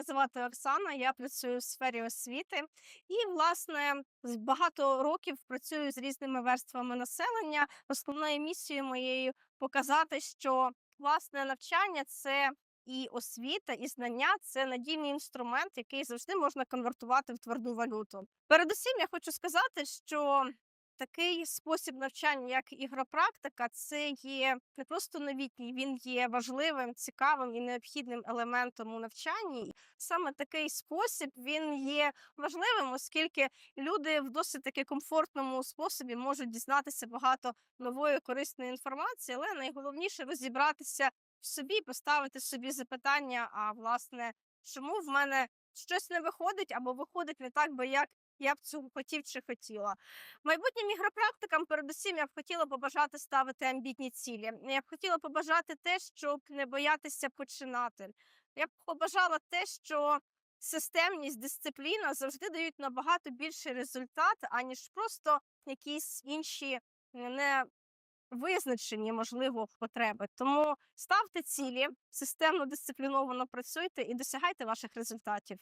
Мене звати Оксана, я працюю в сфері освіти і, власне, багато років працюю з різними верствами населення. Основною місією моєю показати, що власне навчання це і освіта, і знання це надійний інструмент, який завжди можна конвертувати в тверду валюту. Передусім, я хочу сказати, що такий спосіб навчання, як ігропрактика, це є не просто новітній, він є важливим, цікавим і необхідним елементом у навчанні. Саме такий спосіб він є важливим, оскільки люди в досить таки комфортному способі можуть дізнатися багато нової корисної інформації, але найголовніше розібратися в собі, поставити собі запитання: а власне, чому в мене щось не виходить або виходить не так, би як я б цього хотів чи хотіла. Майбутнім ігропрактикам, передусім, я б хотіла побажати ставити амбітні цілі. Я б хотіла побажати те, щоб не боятися починати. Я б побажала те, що системність, дисципліна завжди дають набагато більший результат, аніж просто якісь інші не визначені, можливо, потреби. Тому ставте цілі, системно дисципліновано працюйте і досягайте ваших результатів.